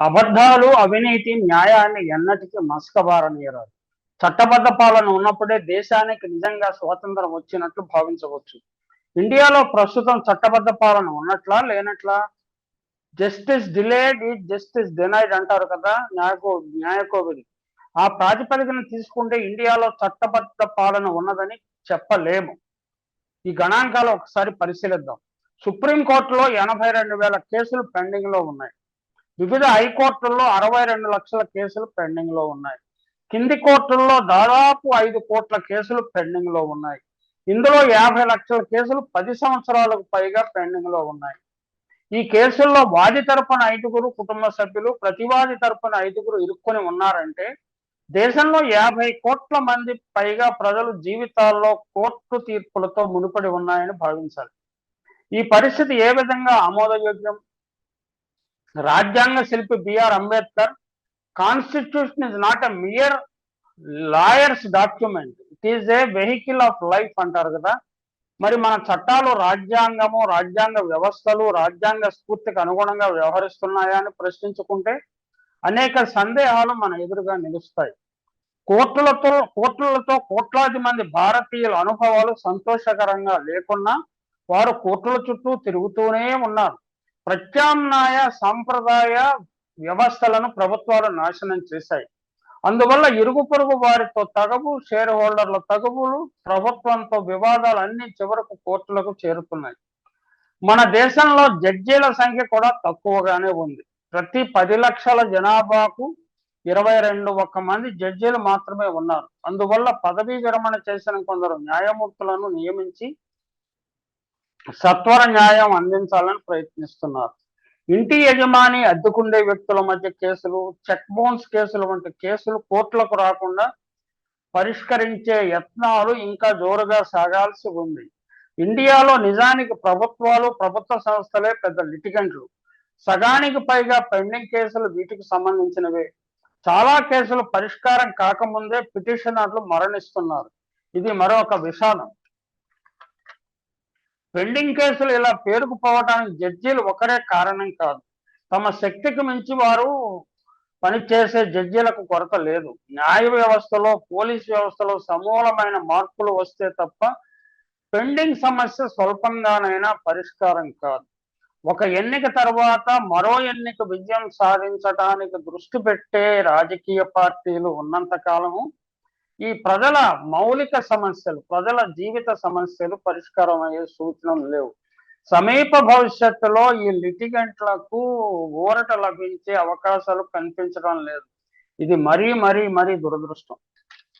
అబద్ధాలు అవినీతి న్యాయాన్ని ఎన్నటికీ మసకబారనీయరాదు చట్టబద్ధ పాలన ఉన్నప్పుడే దేశానికి నిజంగా స్వాతంత్రం వచ్చినట్లు భావించవచ్చు. ఇండియాలో ప్రస్తుతం చట్టబద్ధ పాలన ఉన్నట్లా లేనట్లా? Justice delayed is justice denied అంటారు కదా న్యాయకో న్యాయకోవిది ఆ ప్రాతిపదికన తీసుకుంటే ఇండియాలో చట్టబద్ధ పాలన ఉన్నదని చెప్పలేము. ఈ గణాంకాలు ఒకసారి పరిశీలిద్దాం. సుప్రీంకోర్టులో ఎనభై రెండు వేల కేసులు పెండింగ్లో ఉన్నాయి. వివిధ హైకోర్టుల్లో అరవై రెండు లక్షల కేసులు పెండింగ్లో ఉన్నాయి. కింది కోర్టుల్లో దాదాపు ఐదు కోట్ల కేసులు పెండింగ్లో ఉన్నాయి. ఇందులో యాభై లక్షల కేసులు పది సంవత్సరాలకు పైగా పెండింగ్లో ఉన్నాయి. ఈ కేసుల్లో వాది తరపున ఐదుగురు కుటుంబ సభ్యులు ప్రతివాది తరపున ఐదుగురు ఇరుక్కొని ఉన్నారంటే దేశంలో యాభై కోట్ల మంది పైగా ప్రజలు జీవితాల్లో కోర్టు తీర్పులతో ముడిపడి ఉన్నాయని భావించాలి. ఈ పరిస్థితి ఏ విధంగా ఆమోదయోగ్యం? రాజ్యాంగ శిల్పి B R Ambedkar. Constitution is not a mere lawyers document it is a vehicle of life అంటారు కదా. మరి మన చట్టాలు రాజ్యాంగము రాజ్యాంగ వ్యవస్థలు రాజ్యాంగ స్ఫూర్తికి అనుగుణంగా వ్యవహరిస్తున్నాయా అని ప్రశ్నించుకుంటే అనేక సందేహాలు మన ఎదురుగా నిలుస్తాయి. కోర్టులతో కోర్టులతో కోట్లాది మంది భారతీయుల అనుభవాలు సంతోషకరంగా లేకున్నా వారు కోర్టుల చుట్టూ తిరుగుతూనే ఉన్నారు. ప్రత్యామ్నాయ సాంప్రదాయ వ్యవస్థలను ప్రభుత్వాలు నాశనం చేశాయి. అందువల్ల ఇరుగు పొరుగు వారితో తగవు షేర్ హోల్డర్ల తగవులు ప్రభుత్వంతో వివాదాలు అన్ని చివరకు కోర్టులకు చేరుతున్నాయి. మన దేశంలో జడ్జీల సంఖ్య కూడా తక్కువగానే ఉంది. ప్రతి పది లక్షల జనాభాకు ఇరవై రెండు ఒక్క మంది జడ్జీలు మాత్రమే ఉన్నారు. అందువల్ల పదవీ విరమణ చేసిన కొందరు న్యాయమూర్తులను నియమించి సత్వర న్యాయం అందించాలని ప్రయత్నిస్తున్నారు. ఇంటి యజమాని అద్దెకుండే వ్యక్తుల మధ్య కేసులు చెక్ బౌన్స్ కేసులు వంటి కేసులు కోర్టులకు రాకుండా పరిష్కరించే యత్నాలు ఇంకా జోరుగా సాగాల్సి ఉంది. ఇండియాలో నిజానికి ప్రభుత్వాలు ప్రభుత్వ సంస్థలే పెద్ద లిటిగెంట్లు. సగానికి పైగా పెండింగ్ కేసులు వీటికి సంబంధించినవే. చాలా కేసులు పరిష్కారం కాకముందే పిటిషనర్లు మరణిస్తున్నారు. ఇది మరొక విషాదం. పెండింగ్ కేసులు ఇలా పేరుకుపోవడానికి జడ్జీలు ఒకరే కారణం కాదు. తమ శక్తికి మించి వారు పనిచేసే జడ్జీలకు కొరత లేదు. న్యాయ వ్యవస్థలో పోలీస్ వ్యవస్థలో సమూలమైన మార్పులు వస్తే తప్ప పెండింగ్ సమస్య స్వల్పంగానైనా పరిష్కారం కాదు. ఒక ఎన్నిక తర్వాత మరో ఎన్నిక విజయం సాధించటానికి దృష్టి పెట్టే రాజకీయ పార్టీలు ఉన్నంత కాలము ఈ ప్రజల మౌలిక సమస్యలు ప్రజల జీవిత సమస్యలు పరిష్కారం అయ్యే సూచనలు లేవు. సమీప భవిష్యత్తులో ఈ లిటిగెంట్లకు ఊరట లభించే అవకాశాలు కనిపించడం లేదు. ఇది మరీ మరీ మరీ దురదృష్టం.